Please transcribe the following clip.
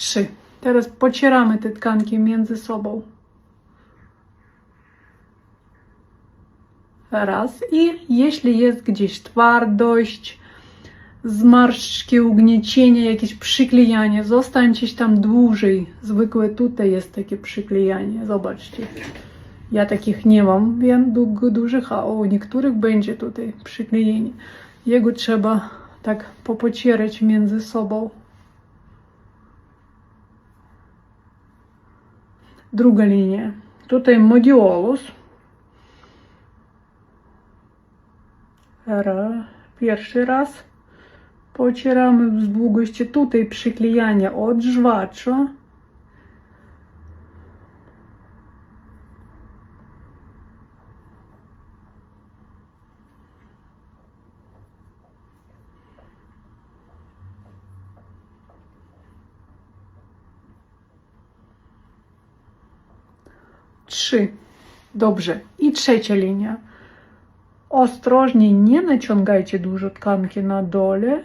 Trzy. Teraz pocieramy te tkanki między sobą. Raz. I jeśli jest gdzieś twardość, zmarszczki, ugniecienie, jakieś przyklejanie, zostańcie tam dłużej. Zwykłe tutaj jest takie przyklejanie. Zobaczcie. Ja takich nie mam, wiem, du- dużych, a u niektórych będzie tutaj przyklejenie. Jego trzeba tak popocierać między sobą. Druga linia. Tutaj modiolus. Pierwszy раз. Pocieramy z długości. Tutaj przyklejanie odżwacza. 3. Dobrze. I trzecia linia. Ostrożnie nie naciągajcie dużo tkanki na dole.